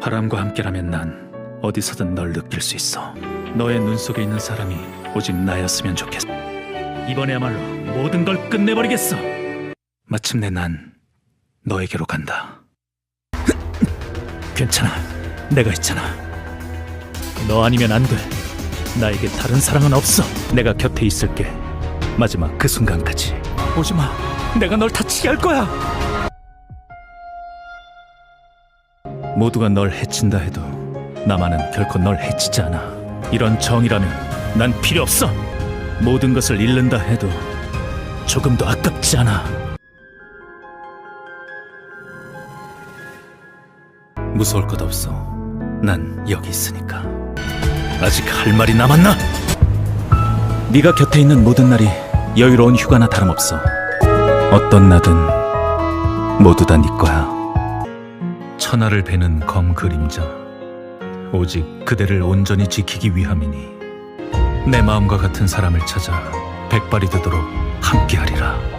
바람과 함께라면 난 어디서든 널 느낄 수 있어. 너의 눈 속에 있는 사람이 오직 나였으면 좋겠어. 이번에야말로 모든 걸 끝내버리겠어. 마침내 난 너에게로 간다. 괜찮아. 내가 있잖아. 너 아니면 안 돼. 나에게 다른 사랑은 없어. 내가 곁에 있을게. 마지막 그 순간까지. 오지 마. 내가 널 다치게 할 거야. 모두가 널 해친다 해도 나만은 결코 널 해치지 않아. 이런 정이라면 난 필요 없어. 모든 것을 잃는다 해도 조금도 아깝지 않아. 무서울 것 없어. 난 여기 있으니까. 아직 할 말이 남았나? 네가 곁에 있는 모든 날이 여유로운 휴가나 다름없어. 어떤 나든 모두 다 네 거야. 천하를 베는 검 그림자. 오직 그대를 온전히 지키기 위함이니 내 마음과 같은 사람을 찾아 백발이 되도록 함께하리라.